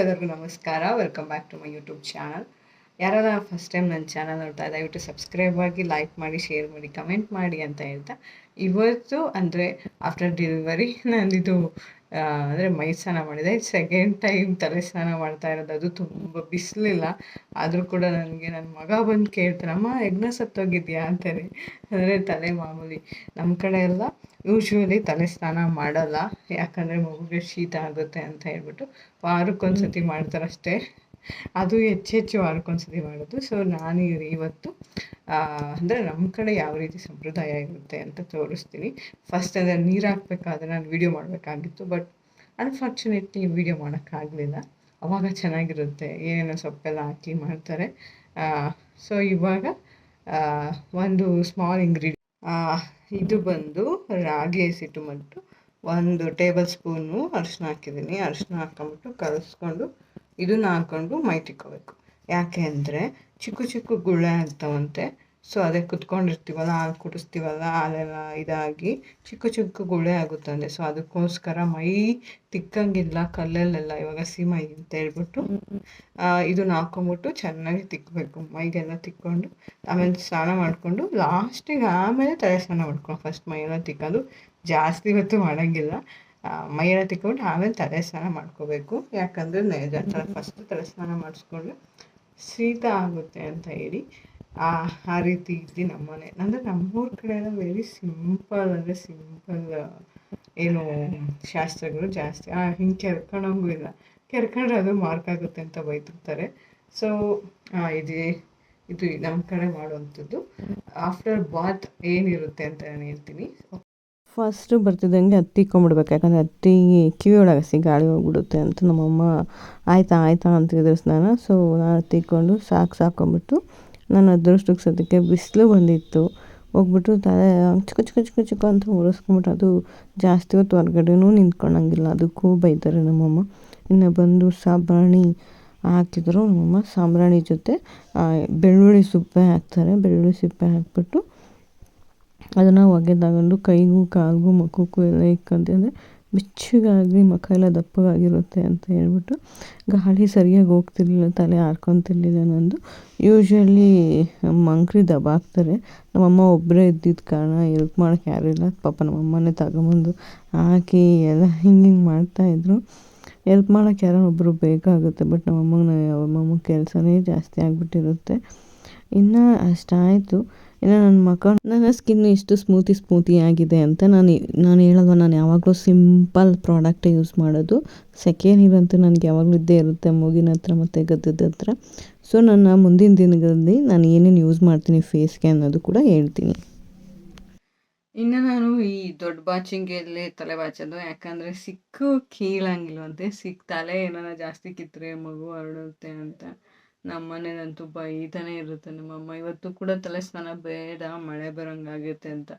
ಎಲ್ಲರಿಗೂ ನಮಸ್ಕಾರ. Welcome back to my YouTube channel ಯಾರಾದ first time ನನ್ನ ಚಾನಲ್ ನೋಡ್ತಾ ದಯವಿಟ್ಟು ಸಬ್ಸ್ಕ್ರೈಬ್ ಆಗಿ ಲೈಕ್ ಮಾಡಿ ಶೇರ್ ಮಾಡಿ ಕಮೆಂಟ್ ಮಾಡಿ ಅಂತ ಹೇಳ್ತಾ. ಇವತ್ತು ಅಂದರೆ ಆಫ್ಟರ್ ಡೆಲಿವರಿ ನಾನಿದು ಅಂದರೆ ಮೈ ಸ್ನಾನ ಮಾಡಿದೆ. ಸೆಕೆಂಡ್ ಟೈಮ್ ತಲೆ ಸ್ನಾನ ಮಾಡ್ತಾ ಇರೋದು ಅದು ತುಂಬ ಬಿಸಿಲಿಲ್ಲ. ಆದರೂ ಕೂಡ ನನಗೆ ನನ್ನ ಮಗ ಬಂದು ಕೇಳ್ತಾರಮ್ಮ ಅಮ್ಮ ಎಗ್ನ ಸತ್ತೋಗಿದ್ಯಾ? ಅಂತಾರೆ. ಅಂದರೆ ತಲೆ ಮಾಮೂಲಿ ನಮ್ಮ ಕಡೆ ಎಲ್ಲ ಯೂಶ್ವಲಿ ತಲೆ ಸ್ನಾನ ಮಾಡಲ್ಲ. ಯಾಕಂದರೆ ಮಗುಗೆ ಶೀತ ಆಗುತ್ತೆ ಅಂತ ಹೇಳ್ಬಿಟ್ಟು ವಾರಕ್ಕೊಂದ್ಸತಿ ಮಾಡ್ತಾರಷ್ಟೇ. ಅದು ಹೆಚ್ಚು ಹೆಚ್ಚು ವಾರಕ್ಕೊಂದ್ಸತಿ ಮಾಡೋದು. ಸೊ ನಾನು ಇವ್- ಇವತ್ತು ಅಂದರೆ ನಮ್ಮ ಕಡೆ ಯಾವ ರೀತಿ ಸಂಪ್ರದಾಯ ಇರುತ್ತೆ ಅಂತ ತೋರಿಸ್ತೀನಿ. ಫಸ್ಟ್ ಅಂದರೆ ನೀರು ಹಾಕ್ಬೇಕಾದ್ರೆ ನಾನು ವೀಡಿಯೋ ಮಾಡಬೇಕಾಗಿತ್ತು ಬಟ್ ಅನ್ಫಾರ್ಚುನೇಟ್ಲಿ ವೀಡಿಯೋ ಮಾಡೋಕ್ಕಾಗಲಿಲ್ಲ. ಅವಾಗ ಚೆನ್ನಾಗಿರುತ್ತೆ. ಏನೇನೋ ಸೊಪ್ಪೆಲ್ಲ ಹಾಕಿ ಮಾಡ್ತಾರೆ. ಸೊ ಇವಾಗ ಒಂದು ಸ್ಮಾಲ್ ಇಂಗ್ರೀಡಿಯಂಟ್ ಇದು ಬಂದು ರಾಗಿ ಹಸಿಟ್ಟು ಮತ್ತು ಒಂದು ಟೇಬಲ್ ಸ್ಪೂನು ಅರಿಶಿನ ಹಾಕಿದ್ದೀನಿ. ಅರಿಶಿನ ಹಾಕೊಂಬಿಟ್ಟು ಕಲಿಸ್ಕೊಂಡು ಇದನ್ನ ಹಾಕ್ಕೊಂಡು ಮೈ ತಿಕ್ಕೋಬೇಕು ಯಾಕೆ ಅಂದರೆ ಚಿಕ್ಕ ಚಿಕ್ಕ ಗುಳ್ಳೆ ಆಗ್ತಾವಂತೆ ಸೊ ಅದೇ ಕುತ್ಕೊಂಡಿರ್ತೀವಲ್ಲ, ಹಾಲು ಕುಡಿಸ್ತೀವಲ್ಲ, ಹಾಲೆಲ್ಲ ಇದಾಗಿ ಚಿಕ್ಕ ಚಿಕ್ಕ ಗುಳ್ಳೆ ಆಗುತ್ತಂತೆ. ಸೊ ಅದಕ್ಕೋಸ್ಕರ ಮೈ ತಿಕ್ಕಂಗಿಲ್ಲ, ಕಲ್ಲಲ್ಲೆಲ್ಲ, ಇವಾಗ ಸೀಮೈ ಅಂತ ಹೇಳ್ಬಿಟ್ಟು ಇದನ್ನ ಹಾಕೊಂಬಿಟ್ಟು ಚೆನ್ನಾಗಿ ತಿಕ್ಕಬೇಕು ಮೈಗೆಲ್ಲ ತಿಕ್ಕೊಂಡು, ಆಮೇಲೆ ಸ್ನಾನ ಮಾಡಿಕೊಂಡು, ಲಾಸ್ಟಿಗೆ ಆಮೇಲೆ ತಲೆ ಸ್ನಾನ ಮಾಡ್ಕೊಂಡು ಫಸ್ಟ್ ಮೈಯೆಲ್ಲ ತಿಕ್ಕೋದು. ಜಾಸ್ತಿ ಹೊತ್ತು ಮಾಡೋಂಗಿಲ್ಲ. ಮೈಯೆಲ್ಲ ತಿಕ್ಕೊಂಡು ಆಮೇಲೆ ತಲೆ ಸ್ನಾನ ಮಾಡ್ಕೋಬೇಕು. ಯಾಕಂದರೆ ಫಸ್ಟ್ ತಲೆ ಸ್ನಾನ ಮಾಡಿಸ್ಕೊಂಡು ಶೀತ ಆಗುತ್ತೆ ಅಂತ ಹೇಳಿ ಆ ರೀತಿ ಇದ್ದು ನಮ್ಮನೆ ಅಂದರೆ ನಮ್ಮೂರ ಕಡೆ ಎಲ್ಲ ವೆರಿ ಸಿಂಪಲ್ ಅಂದರೆ ಸಿಂಪಲ್ ಏನು ಶಾಸ್ತ್ರಗಳು ಜಾಸ್ತಿ. ಹಿಂಗೆ ಕೆರ್ಕೊಳಂಗೂ ಇಲ್ಲ. ಕೆರ್ಕೊಂಡ್ರೆ ಅದು ಮಾರ್ಕ್ ಆಗುತ್ತೆ ಅಂತ ಬೈತಿರ್ತಾರೆ. ಸೊ ಇದು ಇದು ನಮ್ಮ ಕಡೆ ಮಾಡುವಂಥದ್ದು. ಆಫ್ಟರ್ ಬಾತ್ ಏನಿರುತ್ತೆ ಅಂತ ನಾನು ಹೇಳ್ತೀನಿ. ಫಸ್ಟು ಬರ್ತಿದ್ದಂಗೆ ಹತ್ತಿ ಇಕ್ಕೊಂಬಿಡ್ಬೇಕು. ಯಾಕಂದರೆ ಹತ್ತಿ ಕಿವಿ ಒಳಗೆ ಗಾಳಿ ಹೋಗ್ಬಿಡುತ್ತೆ ಅಂತ ನಮ್ಮಮ್ಮ ಆಯಿತಾ ಆಯಿತಾ ಅಂತಿದ್ರು ಸ್ನಾನ ಸೊ ನಾನು ಹತ್ತಿ ಇಕ್ಕೊಂಡು ಸಾಕು ಸಾಕೊಂಬಿಟ್ಟು ನಾನು ಅದೃಷ್ಟಕ್ಕೆ ಸದ್ಯಕ್ಕೆ ಬಿಸಿಲು ಬಂದಿತ್ತು. ಹೋಗ್ಬಿಟ್ಟು ತಲೆ ಚಿಕ್ಕ ಚಿಕ್ಕ ಚಿಕ್ಕ ಚಿಕ್ಕ ಅಂತ ಒರೆಸ್ಕೊಂಬಿಟ್ಟು ಅದು ಜಾಸ್ತಿ ಹೊತ್ತು ಹೊರಗಡೆನೂ ನಿಂತ್ಕೊಳಂಗಿಲ್ಲ ಅದಕ್ಕೂ ಬೈತಾರೆ ನಮ್ಮಮ್ಮ. ಇನ್ನು ಬಂದು ಸಾಂಬ್ರಾಣಿ ಹಾಕಿದ್ರು ನಮ್ಮಮ್ಮ. ಸಾಂಬ್ರಾಣಿ ಜೊತೆ ಬೆಳ್ಳುಳ್ಳಿ ಸಿಪ್ಪೆ ಹಾಕ್ತಾರೆ. ಬೆಳ್ಳುಳ್ಳಿ ಸಿಪ್ಪೆ ಹಾಕ್ಬಿಟ್ಟು ಅದನ್ನು ಹೊಗೆ ತಗೊಂಡು ಕೈಗೂ ಕಾಲಿಗೂ ಮುಖಕ್ಕೂ ಎಲ್ಲ ಇಕ್ಕಂತಂದರೆ ಬೆಚ್ಚಗಾಗಿ ಮುಖ ಎಲ್ಲ ದಪ್ಪಗಾಗಿರುತ್ತೆ ಅಂತ ಹೇಳ್ಬಿಟ್ಟು, ಗಾಳಿ ಸರಿಯಾಗಿ ಹೋಗ್ತಿರ್ಲಿಲ್ಲ, ತಲೆ ಹಾರ್ಕೊತಿರ್ಲಿಲ್ಲ ನಂದು. ಯೂಶ್ವಲಿ ಮಂಕ್ರಿ ದಬಾಕ್ತಾರೆ ನಮ್ಮಮ್ಮ ಒಬ್ಬರೇ ಇದ್ದಿದ್ದ ಕಾರಣ ಹೆಲ್ಪ್ ಮಾಡೋಕ್ಕೆ ಯಾರೂ ಇಲ್ಲ, ಪಾಪ ನಮ್ಮಮ್ಮನೇ ತಗೊಂಬಂದು ಹಾಕಿ ಎಲ್ಲ ಹಿಂಗೆ ಹಿಂಗೆ ಮಾಡ್ತಾಯಿದ್ರು ಎಲ್ಪ್ ಮಾಡೋಕ್ಕೆ ಯಾರೋ ಒಬ್ಬರು ಬೇಕಾಗುತ್ತೆ ಬಟ್ ನಮ್ಮಮ್ಮನ ನಮ್ಮಮ್ಮ ಕೆಲಸನೇ ಜಾಸ್ತಿ ಆಗಿಬಿಟ್ಟಿರುತ್ತೆ. ಇನ್ನು ಅಷ್ಟಾಯಿತು. ಇನ್ನು ನನ್ನ ಮಕ ನನ್ನ ಸ್ಕಿನ್ ಇಷ್ಟು ಸ್ಮೂತಿ ಸ್ಮೂತಿ ಆಗಿದೆ ಅಂತ ನಾನು ನಾನು ಹೇಳಲ್ವ ನಾನು ಯಾವಾಗಲೂ ಸಿಂಪಲ್ ಪ್ರಾಡಕ್ಟೇ ಯೂಸ್ ಮಾಡೋದು. ಸೆಕೆ ನೀರಂತೂ ನನಗೆ ಯಾವಾಗಲೂ ಇದ್ದೇ ಇರುತ್ತೆ, ಮೂಗಿನ ಹತ್ರ ಮತ್ತು ಗದ್ದದ ಹತ್ರ. ಸೊ ನನ್ನ ಮುಂದಿನ ದಿನಗಳಲ್ಲಿ ನಾನು ಏನೇನು ಯೂಸ್ ಮಾಡ್ತೀನಿ ಫೇಸ್ಗೆ ಅನ್ನೋದು ಕೂಡ ಹೇಳ್ತೀನಿ. ಇನ್ನು ನಾನು ಈ ದೊಡ್ಡ ಬಾಚಿಂಗಲ್ಲೇ ತಲೆ ಬಾಚೋದು, ಯಾಕಂದರೆ ಸಿಕ್ಕು, ಕೀಳಂಗಿಲ್ವಂತೆ. ಸಿಕ್ಕ ತಲೆ ಏನಾರ ಜಾಸ್ತಿ ಕಿತ್ತರೆ, ಮಗು ಹರಡುತ್ತೆ ಅಂತ. ನಮ್ಮ ಮನೇಲಂತೂ ಬೈತಾನೆ ಇರುತ್ತೆ. ನಮ್ಮಮ್ಮ, ಇವತ್ತು ಕೂಡ ತಲೆ ಸ್ನಾನ ಬೇಡ, ಮಳೆ ಬರೋಂಗಾಗುತ್ತೆ ಅಂತ.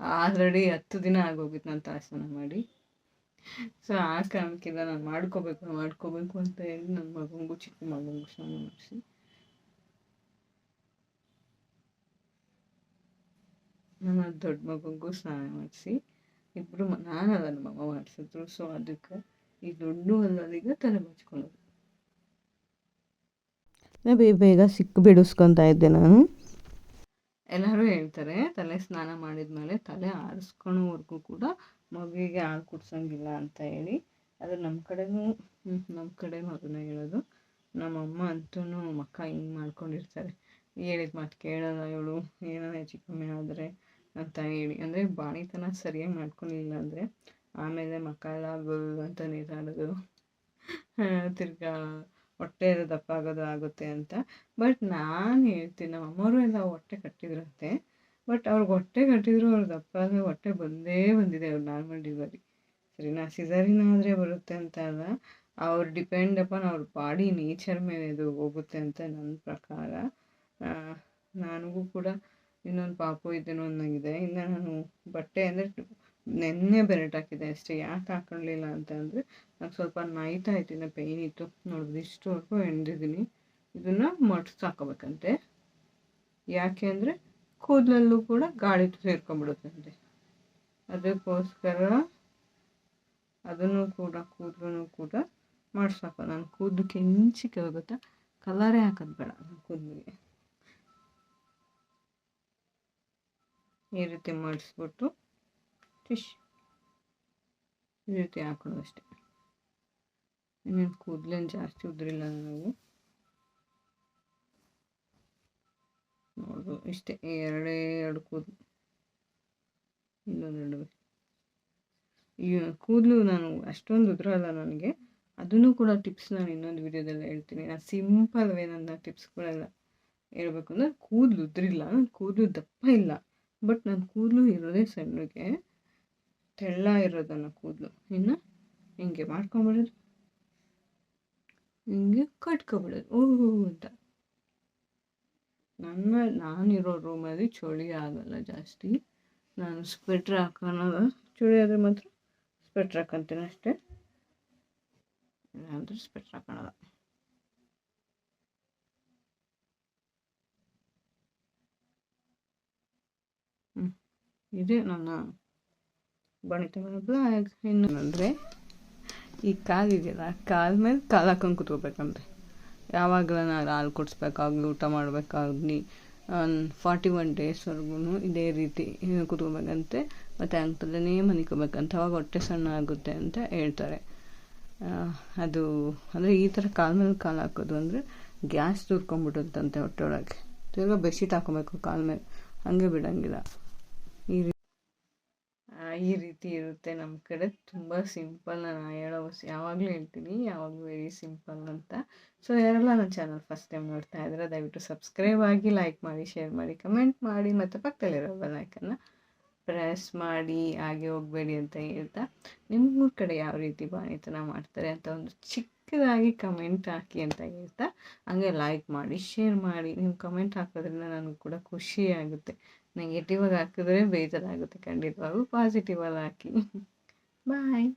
ಆಲ್ರೆಡಿ ಹತ್ತು ದಿನ ಆಗೋಗಿತ್ತು ನಾನು ತಲೆ ಸ್ನಾನ ಮಾಡಿ. ಸೊ ಆ ಕಾರಣಕ್ಕಿಂತ ನಾನು ಮಾಡ್ಕೋಬೇಕು ಮಾಡ್ಕೋಬೇಕು ಅಂತ ಹೇಳಿ ನನ್ನ ಮಗನಿಗೂ ಚಿಕ್ಕ ಮಗನಿಗೂ ಸ್ನಾನ ಮಾಡಿಸಿ. ನನ್ನ ದೊಡ್ಡ ಮಗನಿಗೂ ಸ್ನಾನ ಮಾಡಿಸಿ. ಇಬ್ಬರು ನಾನಲ್ಲ, ನಮ್ಮಮ್ಮ ಮಾಡಿಸಿದ್ರು. ಸೊ ಅದಕ್ಕೆ ಈ ದೊಡ್ಡ ಅಲ್ಲದೀಗ ತಲೆ ಬಚ್ಕೊಳ್ಳೋದು ಬೇಗ ಬೇಗ ಸಿಕ್ಕ ಬಿಡಿಸ್ಕೊತಾ ಇದ್ದೆ ನಾನು. ಎಲ್ಲರೂ ಹೇಳ್ತಾರೆ, ತಲೆ ಸ್ನಾನ ಮಾಡಿದ್ಮೇಲೆ ತಲೆ ಆರಿಸ್ಕೊಳೋವರೆಗೂ ಕೂಡ ಮಗುವಿಗೆ ಹಾಲು ಕುಡ್ಸಂಗಿಲ್ಲ ಅಂತ ಹೇಳಿ. ಅದು ನಮ್ಮ ಕಡೆನೂ ನಮ್ಮ ಕಡೆನೂ ಅದನ್ನ ಹೇಳೋದು. ನಮ್ಮಮ್ಮ ಅಂತೂ ಮಕ್ಕ ಹಿಂಗೆ ಮಾಡ್ಕೊಂಡಿರ್ತಾರೆ. ಹೇಳಿದ ಮಾತು ಕೇಳೋಲ್ಲ ಇವಳು ಏನಾರ ಕಮ್ಮಿ ಆದರೆ ಅಂತ ಹೇಳಿ. ಅಂದರೆ ಬಾಣಿತನ ಸರಿಯಾಗಿ ಮಾಡ್ಕೊಂಡಿಲ್ಲ ಅಂದರೆ ಆಮೇಲೆ ಮಕ್ಕ ಎಲ್ಲ ಬಲ್ ಅಂತ ನೀರಾಡೋದು ತಿರ್ಗಾ ಹೊಟ್ಟೆ ದಪ್ಪ ಆಗೋದು ಆಗುತ್ತೆ ಅಂತ. ಬಟ್ ನಾನು ಹೇಳ್ತೀನಿ, ನಮ್ಮ ಅಮ್ಮವರು ಎಲ್ಲ ಹೊಟ್ಟೆ ಕಟ್ಟಿದ್ರಂತೆ. ಬಟ್ ಅವ್ರಿಗೆ ಹೊಟ್ಟೆ ಕಟ್ಟಿದ್ರು, ಅವ್ರು ದಪ್ಪ ಆದರೆ ಹೊಟ್ಟೆ ಬಂದೇ ಬಂದಿದೆ ಅವ್ರು ನಾರ್ಮಲ್ ಡಿಲಿವರಿ ಸರಿನಾ? ಸಿಸರಿನ ಆದರೆ ಬರುತ್ತೆ ಅಂತ ಅಲ್ಲ. ಅವ್ರು ಡಿಪೆಂಡ್ ಅಪಾನ್ ಅವ್ರ ಬಾಡಿ ನೇಚರ್ ಮೇಲೆ ಇದು ಹೋಗುತ್ತೆ ಅಂತ ನನ್ನ ಪ್ರಕಾರ. ನನಗೂ ಕೂಡ ಇನ್ನೊಂದು ಪಾಪು ಇದ್ದೇನೋ ಅನ್ನಂಗಿದೆ. ಇನ್ನು ನಾನು ಬಟ್ಟೆ ಅಂದರೆ ನೆನ್ನೆ ಬೆರೆಟ್ ಹಾಕಿದೆ ಅಷ್ಟೇ, ಯಾಕೆ ಹಾಕೊಳ್ಳಿಲ್ಲ ಅಂತ ಅಂದರೆ ನಂಗೆ ಸ್ವಲ್ಪ ನೈಟ್ ಆಯ್ತು, ಇನ್ನು ಪೇಯ್ನ್ ಇತ್ತು. ನೋಡಿದ್ರೆ ಇಷ್ಟುವರೆಗೂ ಎಣ್ದಿದ್ದೀನಿ. ಇದನ್ನು ಮಡ್ಸಿ ಹಾಕೋಬೇಕಂತೆ. ಯಾಕೆ ಅಂದರೆ ಕೂದಲಲ್ಲೂ ಕೂಡ ಗಾಳಿ ಸೇರ್ಕೊಂಬಿಡುತ್ತಂತೆ ಅದಕ್ಕೋಸ್ಕರ ಅದನ್ನು ಕೂಡ ಕೂದಲು ಕೂಡ ಮಾಡಿಸಾಕ ನಾನು ಕೂದಲು ಕೆಂಚಿಗೆ ಗೊತ್ತಾ? ಕಲರೇ ಹಾಕೋದು ಬೇಡ ನನ್ನ ಕೂದಲಿಗೆ. ಈ ರೀತಿ ಮಾಡಿಸ್ಬಿಟ್ಟು ಈ ರೀತಿ ಹಾಕೊಳ್ಳೋದು ಅಷ್ಟೇ? ಇನ್ನೇನು ಕೂದಲೇನು ಜಾಸ್ತಿ ಉದ್ರಿಲ್ಲ ನಾವು. ನೋಡ್ಬೋದು, ಇಷ್ಟೇ ಎರಡೇ ಎರಡು ಕೂದಲು. ಇನ್ನೊಂದು ಎರಡು ಈ ಕೂದಲು ನಾನು ಅಷ್ಟೊಂದು ಉದ್ರಲ್ಲ ನನಗೆ. ಅದನ್ನು ಕೂಡ ಟಿಪ್ಸ್ ನಾನು ಇನ್ನೊಂದು ವಿಡಿಯೋದಲ್ಲಿ ಹೇಳ್ತೀನಿ. ನಾನು ಸಿಂಪಲ್ ವೇ ನನ್ನ ಟಿಪ್ಸ್ಗಳೆಲ್ಲ ಹೇಳ್ಬೇಕು ಅಂದರೆ ಕೂದಲು ಉದ್ರಿಲ್ಲ. ನನ್ನ ಕೂದಲು ದಪ್ಪ ಇಲ್ಲ. ಬಟ್ ನನ್ನ ಕೂದಲು ಇರೋದೇ ಸಣ್ಣಗೆ. ತೆಳ್ಳ ಇರೋದು ನನ್ನ ಕೂದಲು. ಇನ್ನು ಹಿಂಗೆ ಮಾಡ್ಕೊಂಬಿಡೋದು. ಹಿಂಗೆ ಕಟ್ಕೊಬಿಡೋದು. ಓಹೋ ಅಂತ. ನನ್ನ, ನಾನಿರೋ ರೂಮಲ್ಲಿ ಚಳಿ ಆಗಲ್ಲ ಜಾಸ್ತಿ. ನಾನು ಸ್ವೆಟ್ರ್ ಹಾಕೋಣ, ಚಳಿ ಆದರೆ ಮಾತ್ರ ಸ್ವೆಟ್ರ್ ಹಾಕೊಂತೀನಿ ಅಷ್ಟೇ. ಇಲ್ಲಾಂದ್ರೆ ಸ್ವೆಟ್ರ್ ಹಾಕೋಣ ಹ್ಞೂ ಇದೇ ನನ್ನ ಬಣಿತ ಅಂದರೆ ಈ ಕಾಲಿದೆಯಲ್ಲ? ಕಾಲ ಮೇಲೆ ಕಾಲು ಹಾಕೊಂಡು ಕೂತ್ಕೋಬೇಕಂತೆ. ಯಾವಾಗಲೂ ನಾನು ಹಾಲು ಕುಡಿಸ್ಬೇಕಾಗ್ಲಿ, ಊಟ ಮಾಡಬೇಕಾಗ್ಲಿ ಫಾರ್ಟಿ ಒನ್ ಡೇಸ್ವರೆಗೂ ಇದೇ ರೀತಿ ಕೂತ್ಕೋಬೇಕಂತೆ. ಮತ್ತು ನೇ ಮನಿಕೋಬೇಕಂತ. ಅವಾಗ ಹೊಟ್ಟೆ ಸಣ್ಣ ಆಗುತ್ತೆ ಅಂತ ಹೇಳ್ತಾರೆ. ಅದು ಅಂದರೆ ಈ ಥರ ಕಾಲ ಮೇಲೆ ಕಾಲು ಹಾಕೋದು ಅಂದರೆ ಗ್ಯಾಸ್ ತುರ್ಕೊಂಡ್ಬಿಡುತ್ತಂತೆ ಹೊಟ್ಟೆ ಒಳಗೆ. ತಿರ್ಗಾ ಬೆಡ್ಶೀಟ್ ಹಾಕೋಬೇಕು ಕಾಲ ಮೇಲೆ ಹಾಗೆ ಬಿಡೋಂಗಿಲ್ಲ. ಈ ರೀತಿ ಇರುತ್ತೆ ನಮ್ಮ ಕಡೆ. ತುಂಬ ಸಿಂಪಲ್ ನಾನು ಹೇಳೋ ಯಾವಾಗಲೂ ಹೇಳ್ತೀನಿ, ಯಾವಾಗಲೂ ವೆರಿ ಸಿಂಪಲ್ ಅಂತ. ಸೊ, ಯಾರೆಲ್ಲ ನನ್ನ ಚಾನಲ್ ಫಸ್ಟ್ ಟೈಮ್ ನೋಡ್ತಾ ಇದ್ದಾರೆ ದಯವಿಟ್ಟು ಸಬ್ಸ್ಕ್ರೈಬ್ ಆಗಿ ಲೈಕ್ ಮಾಡಿ, ಶೇರ್ ಮಾಡಿ, ಕಮೆಂಟ್ ಮಾಡಿ ಮತ್ತು ಪಕ್ಕದಲ್ಲಿರೋ ಬೆಲೈಕನ್ನು ಪ್ರೆಸ್ ಮಾಡಿ, ಹಾಗೆ ಹೋಗಬೇಡಿ ಅಂತ ಹೇಳ್ತಾ. ನಿಮ್ಮ ಕಡೆ ಯಾವ ರೀತಿ ಬಾಣಿತನ ಮಾಡ್ತಾರೆ ಅಂತ ಒಂದು ಚಿಕ್ಕದಾಗಿ ಕಮೆಂಟ್ ಹಾಕಿ ಅಂತ ಹೇಳ್ತಾ. ಹಂಗೆ ಲೈಕ್ ಮಾಡಿ, ಶೇರ್ ಮಾಡಿ, ನೀವು ಕಮೆಂಟ್ ಹಾಕೋದ್ರಿಂದ ನನಗೆ ಕೂಡ ಖುಷಿ ಆಗುತ್ತೆ ನೆಗೆಟಿವ್ ಆಗಿ ಹಾಕಿದ್ರೆ ಬೇಜಾರಾಗುತ್ತೆ ಖಂಡಿತವಾಗೂ ಪಾಸಿಟಿವ್ ಅಲ್ಲಿ ಹಾಕಿ. ಬಾಯ್